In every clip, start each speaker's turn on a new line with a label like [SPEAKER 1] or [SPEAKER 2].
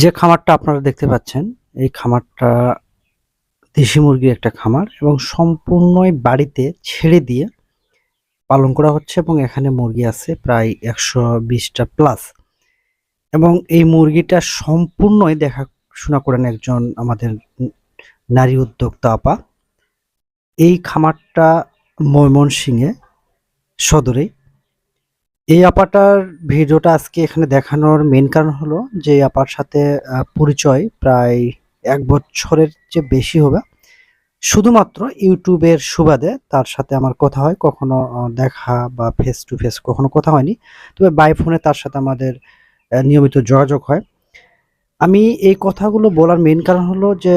[SPEAKER 1] যে খামারটা আপনারা দেখতে পাচ্ছেন, এই খামারটা দেশি মুরগির একটা খামার এবং সম্পূর্ণই বাড়িতে ছেড়ে দিয়ে পালন করা হচ্ছে এবং এখানে মুরগি আছে প্রায় একশো বিশটা প্লাস এবং এই মুরগিটা সম্পূর্ণই দেখাশোনা করেন একজন আমাদের নারী উদ্যোক্তা আপা। এই খামারটা ময়মনসিংহে সদরে এই আপাটার ভিডিওটা আজকে এখানে দেখানোর মেন কারণ হলো যে আপার সাথে পরিচয় প্রায় এক বছরের যে বেশি হবে। শুধুমাত্র ইউটিউবের সুবাদে তার সাথে আমার কথা হয়, কখনো দেখা বা ফেস টু ফেস কখনো কথা হয়নি। তবে বাই ফোনে তার সাথে আমাদের নিয়মিত যোগাযোগ হয়। আমি এই কথাগুলো বলার মেন কারণ হলো যে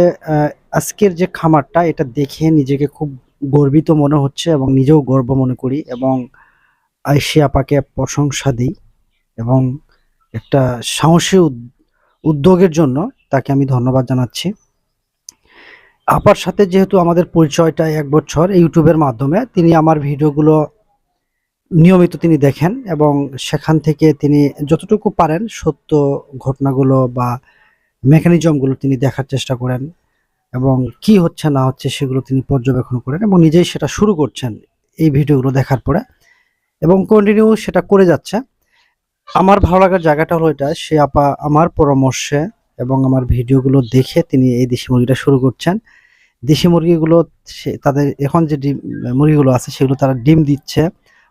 [SPEAKER 1] আজকের যে খামারটা, এটা দেখে নিজেকে খুব গর্বিত মনে হচ্ছে এবং নিজেও গর্ব মনে করি এবং আইসি আপাকে প্রশংসা দিই এবং একটা সাহসী উদ- উদ্যোগের জন্য তাকে আমি ধন্যবাদ জানাচ্ছি। আপার সাথে যেহেতু আমাদের পরিচয়টা এক বছর ইউটিউবের মাধ্যমে, তিনি আমার ভিডিওগুলো নিয়মিত তিনি দেখেন এবং সেখান থেকে তিনি যতটুকু পারেন সত্য ঘটনাগুলো বা মেকানিজমগুলো তিনি দেখার চেষ্টা করেন এবং কি হচ্ছে না হচ্ছে সেগুলো তিনি পর্যবেক্ষণ করেন এবং নিজেই সেটা শুরু করছেন এই ভিডিওগুলো দেখার পরে। এবং কন্টিনিউ সেটা করে যাচ্ছে। আমার ভালো লাগার জায়গাটা হলো এটা, সে আপা আমার পরামর্শে এবং আমার ভিডিওগুলো দেখে তিনি এই দেশি মুরগিটা শুরু করছেন। দেশি মুরগিগুলো সে তাদের এখন যে ডিম, মুরগিগুলো আছে সেগুলো তারা ডিম দিচ্ছে।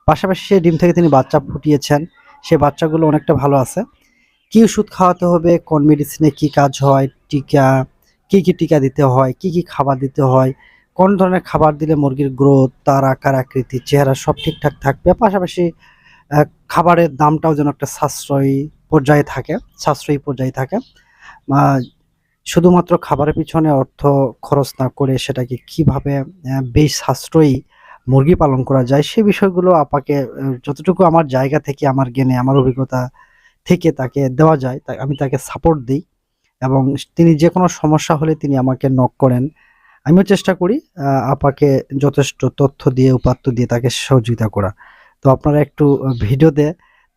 [SPEAKER 1] পাশাপাশি সেই ডিম থেকে তিনি বাচ্চা ফুটিয়েছেন। সে বাচ্চাগুলো অনেকটা ভালো আছে। কি ওষুধ খাওয়াতে হবে, কোন মেডিসিনে কি কাজ হয়, টিকা, কি কি টিকা দিতে হয়, কি কি খাবার দিতে হয় কোন ধরনের খাবার দিলে মুরগির গ্রোথ তার আকার, আকৃতি, চেহারা সব ঠিকঠাক থাকবে? পাশাপাশি খাবারের দামটাও যেন একটা সাশ্রয়ী পর্যায়ে থাকে, সাশ্রয়ী পর্যায়ে থাকে। শুধুমাত্র খাবারের পিছনে অর্থ খরচ না করে সেটাকে কীভাবে বেশ সাশ্রয়ী মুরগি পালন করা যায় সেই বিষয়গুলো আপাকে যতটুকু আমার জায়গা থেকে, আমার জ্ঞানে, আমার অভিজ্ঞতা থেকে তাকে দেওয়া যায় আমি তাকে সাপোর্ট দিই এবং তিনি যে কোনো সমস্যা হলে তিনি আমাকে নক করেন। আমিও চেষ্টা করি আপাকে যথেষ্ট তথ্য দিয়ে উপাত্ত দিয়ে তাকে সহযোগিতা করা। তো আপনারা একটু ভিডিওতে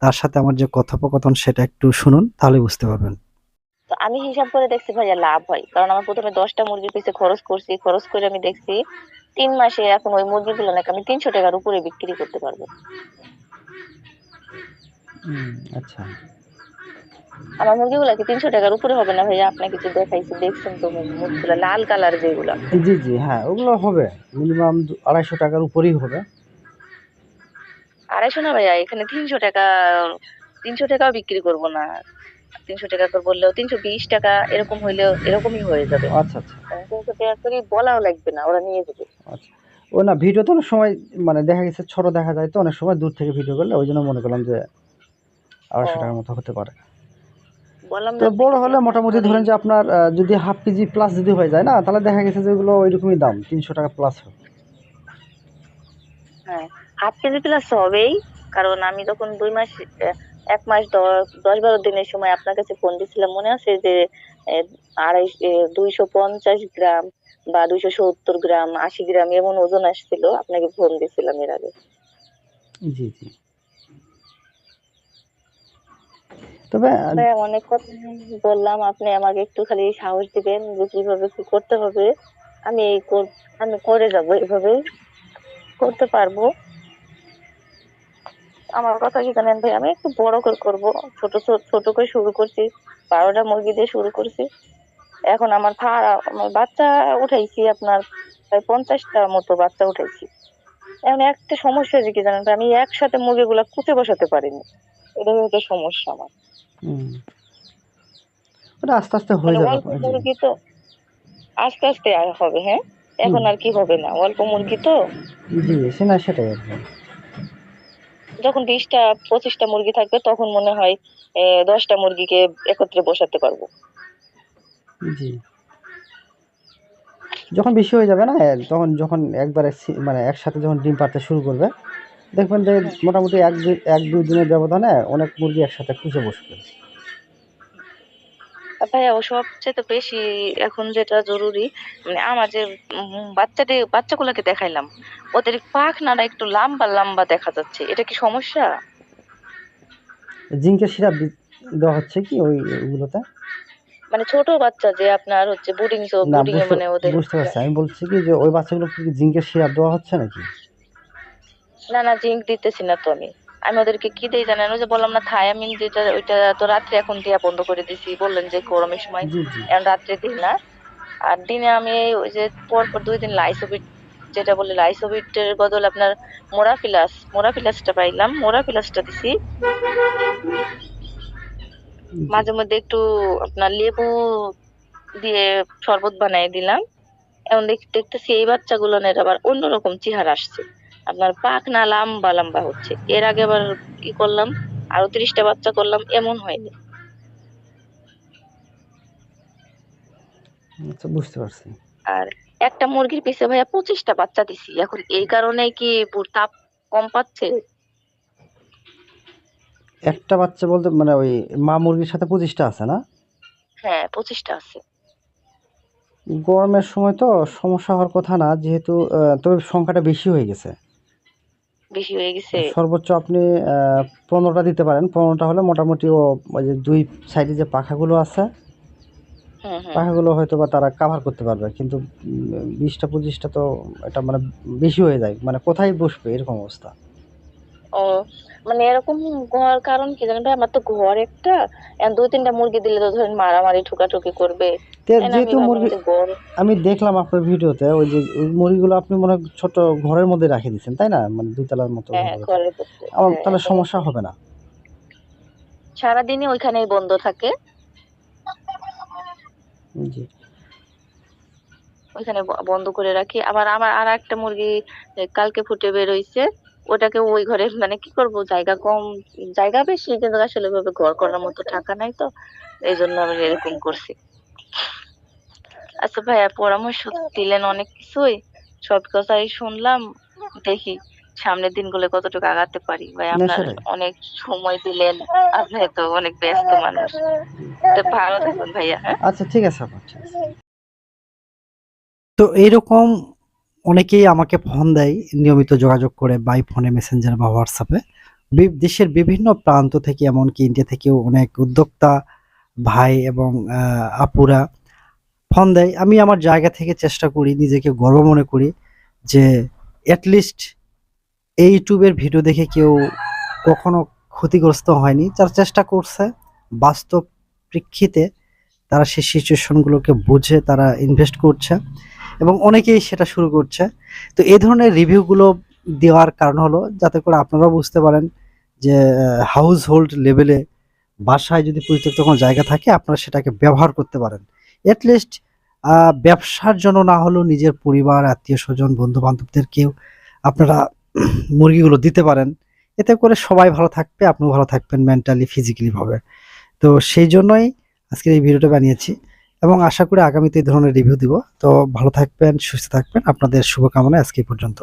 [SPEAKER 1] তার সাথে আমার যে কথোপকথন সেটা একটু শুনুন তাহলে বুঝতে পারবেন।
[SPEAKER 2] তো আমি হিসাব করে দেখছি ভাইয়া লাভ হয় কারণ আমার প্রথমে দশটা মুরগির পিছিয়ে খরচ করছি খরচ করে আমি দেখছি তিন মাসে এখন ওই মুরগিগুলো নাকি আমি তিনশো টাকার উপরে বিক্রি করতে পারব।
[SPEAKER 1] আচ্ছা।
[SPEAKER 2] আমার মুরগিগুলো কি তিনশো টাকার উপরে হবে না ভাইয়া? আপনাকে যে দেখাইছি দেখছেন তো মুরগিগুলো লাল কালার যেগুলো।
[SPEAKER 1] জি জি হ্যাঁ ওগুলো হবে। মিনিমাম আড়াইশো টাকার উপরেই হবে।
[SPEAKER 2] আড়াইশো না ভাইয়া এখানে তিনশো টাকা তিনশো টাকাও বিক্রি করব না। তিনশো টাকা করে বললেও তিনশো বিশ টাকা এরকম হইলেও এরকমই হয়ে যাবে।
[SPEAKER 1] আচ্ছা আচ্ছা।
[SPEAKER 2] তিনশো টাকা করে বলাও লাগবে না ওরা নিয়ে যাবে।
[SPEAKER 1] আচ্ছা। ও না ভিডিও তো অনেক সময় মানে দেখা গেছে ছোট দেখা যায় তো অনেক সময় দূর থেকে ভিডিও করলে ওই জন্য মনে করলাম যে আড়াইশো টাকার মতো হতে পারে। তো বড় হলে মোটামুটি ধরেন যে আপনার যদি হাফ কেজি প্লাস যদি হয়ে যায় না তাহলে দেখা গেছে যে ওগুলো ওইরকমই দাম তিনশো টাকা প্লাস হবে
[SPEAKER 2] হ্যাঁ হাফ কেজি প্লাস হবেই কারণ আমি তখন দুই মাস এক মাস দশ বারো দিনের সময় আপনার কাছে ফোন দিছিলাম মনে আছে যে আড়াই দুইশো পঞ্চাশ গ্রাম বা দুইশো সত্তর গ্রাম আশি গ্রাম এমন ওজন আসছিল আপনাকে ফোন দিছিলাম এর আগে।
[SPEAKER 1] জি জি। তবে
[SPEAKER 2] অনেক কথা বললাম আপনি আমাকে একটু খালি সাহস দিবেন যে কীভাবে কি করতে হবে। আমি এই কর- আমি করে যাব এভাবে করতে পারব। আমার কথা কি জানেন ভাই? আমি একটু বড় করে করব। ছোট ছোট ছোট করে শুরু করছি। বারোটা মুরগি দিয়ে শুরু করছি। এখন আমার ভাড়া আমার বাচ্চা উঠাইছি আপনার প্রায় পঞ্চাশটার মতো বাচ্চা উঠাইছি। এখন একটা সমস্যা হয়েছে কি জানেন ভাই, আমি একসাথে মুরগিগুলা কুচে বসাতে পারিনি। এটা হচ্ছে সমস্যা আমার।
[SPEAKER 1] ওটা আস্তে আস্তে হয়ে যাবে
[SPEAKER 2] অল্প মুরগি তো আস্তে আস্তে আর হবে হ্যাঁ? এখন আর কি হবে না? অল্প মুরগি তো?
[SPEAKER 1] জি সে না সেটাই আর
[SPEAKER 2] যখন বিশটা পঁচিশটা মুরগি থাকবে তখন মনে হয় দশটা মুরগিকে একত্রে বসাতে পারব।
[SPEAKER 1] জি। যখন বেশি হয়ে যাবে না তখন যখন একবারে মানে একসাথে যখন ডিম পাড়তে শুরু করবে দেখবেন যে মোটামুটি এক দুই এক দুই দিনের ব্যবধানে অনেক মুরগি একসাথে খুঁজে বসবে।
[SPEAKER 2] ভাইয়া সবচেয়ে তো বেশি এখন যেটা জরুরি মানে আমার যে বাচ্চাটি বাচ্চাগুলোকে দেখাইলাম ওদের পাখনাটা একটু লম্বা লম্বা দেখা যাচ্ছে। এটা কি সমস্যা?
[SPEAKER 1] জিঙ্কের সিরাপ দেওয়া হচ্ছে কি ওই ওগুলোতে
[SPEAKER 2] মানে ছোট বাচ্চা যে আপনার হচ্ছে বুডিং বুডিং মানে ওদের
[SPEAKER 3] বুঝতে পারছি। আমি বলছি কি যে ওই বাচ্চাগুলো কি জিঙ্কের সিরাপ দেওয়া হচ্ছে নাকি?
[SPEAKER 2] না না জিঙ্ক দিতেছি না তো আমি। আমি ওদেরকে কি দেই জানেন? ওই যে বললাম না থায়ামিন যেটা ওইটা তো রাত্রে এখন দেয়া বন্ধ করে দিছি। বললেন যে গরমের সময় এখন রাত্রে দিই না। আর দিনে আমি ওই যে পর পর দুই দিন লাইসোবিট যেটা বলে লাইসোবিটের বদল আপনার মোরাফিলাস মোরাফিলাসটা পাইলাম। মোরাফিলাসটা দিছি। মাঝে মধ্যে একটু আপনার লেবু দিয়ে শরবত বানাই দিলাম। এখন দেখ- দেখতেছি এই বাচ্চাগুলো বাচ্চাগুলোনের আবার অন্যরকম চেহারা আসছে। আপনার পাখনা লম্বা লম্বা হচ্ছে। এর আগে আবার কি করলাম? আরও তিরিশটা বাচ্চা করলাম এমন হয়নি।
[SPEAKER 3] আচ্ছা বুঝতে পারছি।
[SPEAKER 2] আর একটা মুরগির পিছে ভাইয়া পঁচিশটা বাচ্চা দিছি। এখন এই কারণে কি তাপ কম পাচ্ছে?
[SPEAKER 3] একটা বাচ্চা বলতে মানে ওই মা মুরগির সাথে পঁচিশটা আছে না?
[SPEAKER 2] হ্যাঁ পঁচিশটা আছে।
[SPEAKER 3] গরমের সময় তো সমস্যা হওয়ার কথা না যেহেতু তবে সংখ্যাটা বেশি হয়ে গেছে।
[SPEAKER 2] বেশি হয়ে গেছে।
[SPEAKER 3] সর্বোচ্চ আপনি আহ, পনেরোটা দিতে পারেন। পনেরোটা হলে মোটামুটি ও ওই যে দুই সাইডে যে পাখাগুলো আছে পাখাগুলো হয়তো বা তারা কাভার করতে পারবে। কিন্তু বিশটা পঁচিশটা তো এটা মানে বেশি হয়ে যায়। মানে কোথায় বসবে এরকম অবস্থা?
[SPEAKER 2] ও মানে এরকম ঘর কারণ কি জানেন ভাই? আমার তো ঘর একটা দুই তিনটা মুরগি দিলে তো ধরেন মারামারি ঠুকাঠুকি করবে।
[SPEAKER 3] যেহেতু মুরগি আমি দেখলাম আপনার ভিডিওতে ওই যে মুরগিগুলো আপনি মনে ছোট ঘরের মধ্যে রেখে দিচ্ছেন তাই না? মানে দুতলার মতো
[SPEAKER 2] হ্যাঁ।
[SPEAKER 3] আমার
[SPEAKER 2] হ্যাঁ,
[SPEAKER 3] তাহলে সমস্যা হবে না।
[SPEAKER 2] সারাদিনই ওইখানেই বন্ধ থাকে।
[SPEAKER 3] জি।
[SPEAKER 2] ওইখানে বন্ধ করে রাখি। আবার আমার আর একটা মুরগি কালকে ফুটে বের হইছে। ওটাকে ওই ঘরে মানে কি করব জায়গা কম জায়গা বেশি কিন্তু আসলে ভাবে ঘর করার মতো টাকা নাই তো এই জন্য আমি এরকম করছি। আচ্ছা ভাইয়া পরামর্শ দিলেন অনেক কিছুই সব কথাই শুনলাম দেখি সামনের দিনগুলো কতটুকু আগাতে পারি। ভাই আপনার অনেক সময় দিলেন আপনি তো অনেক ব্যস্ত মানুষ। তো ভালো থাকুন ভাইয়া হ্যাঁ?
[SPEAKER 3] আচ্ছা ঠিক আছে ঠিক আছে।
[SPEAKER 1] তো এইরকম অনেকেই আমাকে ফোন দেয় নিয়মিত যোগাযোগ করে বাই ফোনে মেসেঞ্জার বা হোয়াটসঅ্যাপে দেশের বিভিন্ন প্রান্ত থেকে, এমনকি ইন্ডিয়া থেকেও অনেক উদ্যোক্তা ভাই এবং আপুরা ফোন দেয়। আমি আমার জায়গা থেকে চেষ্টা করি, নিজেকে গর্ব মনে করি যে অ্যাটলিস্ট এই ইউটিউবের ভিডিও দেখে কেউ কখনো ক্ষতিগ্রস্ত হয়নি। যারা চেষ্টা করছে বাস্তব প্রেক্ষিতে তারা সেই সিচুয়েশনগুলোকে বুঝে, তারা ইনভেস্ট করছে। এবং অনেকেই সেটা শুরু করছে। তো এই ধরনের রিভিউগুলো দেওয়ার কারণ হলো, যাতে করে আপনারাও বুঝতে পারেন যে হাউস হোল্ড লেভেলে বাসায় যদি পরিত্যক্ত কোনো জায়গা থাকে, আপনারা সেটাকে ব্যবহার করতে পারেন। অ্যাটলিস্ট ব্যবসার জন্য না হলেও নিজের পরিবার আত্মীয় স্বজন বন্ধু বান্ধবদেরকেও আপনারা মুরগিগুলো দিতে পারেন। এতে করে সবাই ভালো থাকবে, আপনিও ভালো থাকবেন মেন্টালি ফিজিক্যালিভাবে তো সেই জন্যই আজকের এই ভিডিওটা বানিয়েছি। এবং আশা করি আগামীতে এই ধরনের রিভিউ দিব। তো ভালো থাকবেন, সুস্থ থাকবেন। আপনাদের শুভকামনা আজকে পর্যন্ত।